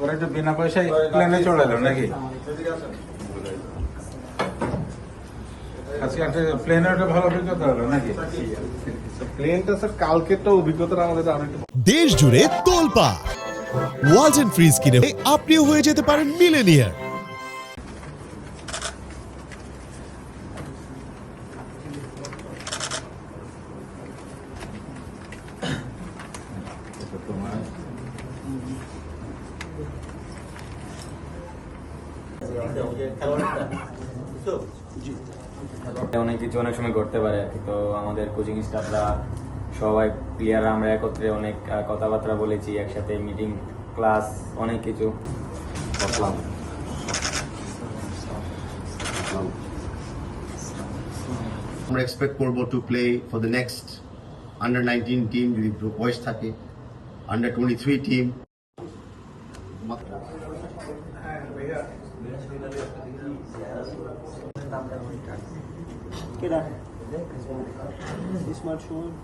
ওরা একটু বিনা পয়সায় প্লেনে চলে এলো নাকি আজকে একটা প্লেনে একটা ভালো অভিজ্ঞতা হলো নাকি? প্লেনটা স্যার কালকে তো অভিজ্ঞতাটা আমাদের আরও একটু দেশ জুড়ে তোলপা। ওয়ালটন ফ্রিজ কিনে আপনিও হয়ে যেতে পারেন মিলেনিয়ার তোমার অনেক কিছু অনেক সময় ঘটতে পারে আর কি। তো আমাদের কোচিং স্টাফরা সবাই প্লেয়াররা আমরা একত্রে অনেক কথাবার্তা বলেছি, একসাথে মিটিং ক্লাস অনেক কিছু। আমরা এক্সপেক্ট করব to play for the next under nineteen team যদি বয়স থাকে under twenty three team Get out. This much one.